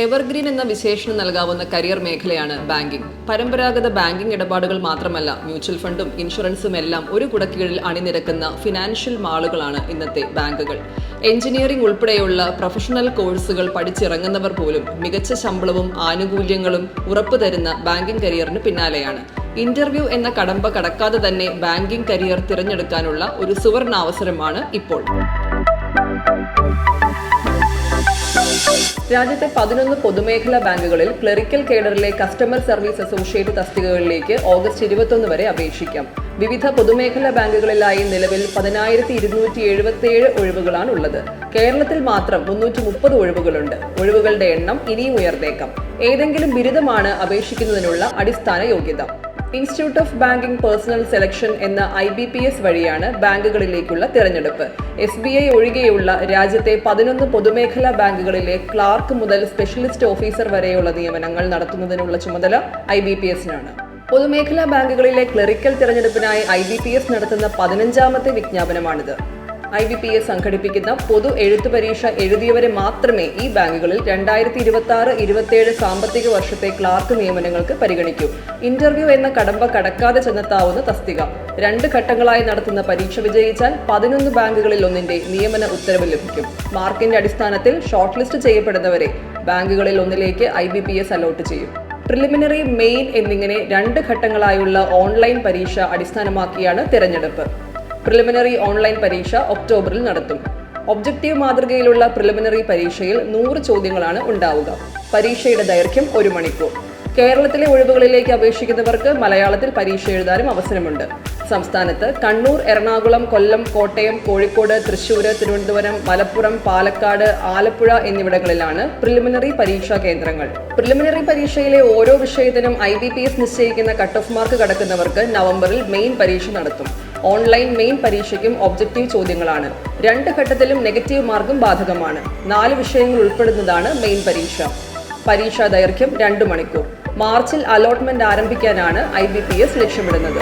Evergreen എന്ന വിശേഷണം നൽകാവുന്ന കരിയർ മേഖലയാണ് ബാങ്കിംഗ്. പരമ്പരാഗത ബാങ്കിംഗ് ഇടപാടുകൾ മാത്രമല്ല മ്യൂച്വൽ ഫണ്ടും ഇൻഷുറൻസും എല്ലാം ഒരു കുടക്കീഴിൽ അണിനിരക്കുന്ന ഫിനാൻഷ്യൽ മാളുകളാണ് ഇന്നത്തെ ബാങ്കുകൾ. എഞ്ചിനീയറിംഗ് ഉൾപ്പെടെയുള്ള പ്രൊഫഷണൽ കോഴ്സുകൾ പഠിച്ചിറങ്ങുന്നവർ പോലും മികച്ച ശമ്പളവും ആനുകൂല്യങ്ങളും ഉറപ്പു തരുന്ന ബാങ്കിംഗ് കരിയറിന് പിന്നാലെയാണ്. ഇന്റർവ്യൂ എന്ന കടമ്പ കടക്കാതെ തന്നെ ബാങ്കിംഗ് കരിയർ തിരഞ്ഞെടുക്കാനുള്ള ഒരു സുവർണാവസരമാണ് ഇപ്പോൾ. രാജ്യത്തെ പതിനൊന്ന് പൊതുമേഖലാ ബാങ്കുകളിൽ ക്ലറിക്കൽ കേഡറിലെ കസ്റ്റമർ സർവീസ് അസോസിയേറ്റ് തസ്തികകളിലേക്ക് ഓഗസ്റ്റ് ഇരുപത്തൊന്ന് വരെ അപേക്ഷിക്കാം. വിവിധ പൊതുമേഖലാ ബാങ്കുകളിലായി നിലവിൽ പതിനായിരത്തി ഇരുന്നൂറ്റി എഴുപത്തിയേഴ് ഒഴിവുകളാണ് ഉള്ളത്. കേരളത്തിൽ മാത്രം മുന്നൂറ്റി മുപ്പത് ഒഴിവുകളുണ്ട്. ഒഴിവുകളുടെ എണ്ണം ഇനിയും ഉയർന്നേക്കാം. ഏതെങ്കിലും ബിരുദമാണ് അപേക്ഷിക്കുന്നതിനുള്ള അടിസ്ഥാന യോഗ്യത. Institute of banking personnel selection എന്ന ഐ ബി പി എസ് വഴിയാണ് ബാങ്കുകളിലേക്കുള്ള തിരഞ്ഞെടുപ്പ്. എസ് ബി ഐ ഒഴികെയുള്ള രാജ്യത്തെ പതിനൊന്ന് പൊതുമേഖലാ ബാങ്കുകളിലെ ക്ലാർക്ക് മുതൽ സ്പെഷ്യലിസ്റ്റ് ഓഫീസർ വരെയുള്ള നിയമനങ്ങൾ നടത്തുന്നതിനുള്ള ചുമതല ഐ ബി പി എസിനാണ് പൊതുമേഖലാ ബാങ്കുകളിലെ ക്ലറിക്കൽ തിരഞ്ഞെടുപ്പിനായി ഐ ബി പി എസ് നടത്തുന്ന പതിനഞ്ചാമത്തെ വിജ്ഞാപനമാണിത്. ഐ ബി പി എസ് സംഘടിപ്പിക്കുന്ന പൊതു എഴുത്തു പരീക്ഷ എഴുതിയവരെ മാത്രമേ ഈ ബാങ്കുകളിൽ രണ്ടായിരത്തി ഇരുപത്തി ആറ് ഇരുപത്തിയേഴ് സാമ്പത്തിക വർഷത്തെ ക്ലാർക്ക് നിയമനങ്ങൾക്ക് പരിഗണിക്കൂ. ഇന്റർവ്യൂ എന്ന കടമ്പ കടക്കാതെ ചെന്നെത്താവുന്ന തസ്തിക. രണ്ട് ഘട്ടങ്ങളായി നടത്തുന്ന പരീക്ഷ വിജയിച്ചാൽ പതിനൊന്ന് ബാങ്കുകളിൽ ഒന്നിന്റെ നിയമന ഉത്തരവ് ലഭിക്കും. മാർക്കിന്റെ അടിസ്ഥാനത്തിൽ ഷോർട്ട് ലിസ്റ്റ് ചെയ്യപ്പെടുന്നവരെ ബാങ്കുകളിൽ ഒന്നിലേക്ക് I B P S allot ചെയ്യും. പ്രിലിമിനറി മെയിൻ എന്നിങ്ങനെ രണ്ട് ഘട്ടങ്ങളായുള്ള ഓൺലൈൻ പരീക്ഷ അടിസ്ഥാനമാക്കിയാണ് തിരഞ്ഞെടുപ്പ്. പ്രിലിമിനറി ഓൺലൈൻ പരീക്ഷ ഒക്ടോബറിൽ നടത്തും. ഒബ്ജക്റ്റീവ് മാതൃകയിലുള്ള പ്രിലിമിനറി പരീക്ഷയിൽ നൂറ് ചോദ്യങ്ങളാണ് ഉണ്ടാവുക. പരീക്ഷയുടെ ദൈർഘ്യം ഒരു മണിക്കൂർ. കേരളത്തിലെ ഒഴിവുകളിലേക്ക് അപേക്ഷിക്കുന്നവർക്ക് മലയാളത്തിൽ പരീക്ഷ എഴുതാനും അവസരമുണ്ട്. സംസ്ഥാനത്ത് കണ്ണൂർ എറണാകുളം കൊല്ലം കോട്ടയം കോഴിക്കോട് തൃശൂർ തിരുവനന്തപുരം മലപ്പുറം പാലക്കാട് ആലപ്പുഴ എന്നിവിടങ്ങളിലാണ് പ്രിലിമിനറി പരീക്ഷാ കേന്ദ്രങ്ങൾ. പ്രിലിമിനറി പരീക്ഷയിലെ ഓരോ വിഷയത്തിനും ഐ നിശ്ചയിക്കുന്ന കട്ട് ഓഫ് മാർക്ക് കടക്കുന്നവർക്ക് നവംബറിൽ മെയിൻ പരീക്ഷ നടത്തും. ഓൺലൈൻ മെയിൻ പരീക്ഷയ്ക്കും ഒബ്ജക്റ്റീവ് ചോദ്യങ്ങളാണ്. രണ്ട് ഘട്ടത്തിലും നെഗറ്റീവ് മാർക്കും ബാധകമാണ്. നാല് വിഷയങ്ങൾ ഉൾപ്പെടുന്നതാണ് മെയിൻ പരീക്ഷ. പരീക്ഷാ ദൈർഘ്യം രണ്ട് മണിക്കൂർ. മാർച്ചിൽ അലോട്ട്മെന്റ് ആരംഭിക്കാനാണ് ഐ ബി പി എസ് ലക്ഷ്യമിടുന്നത്.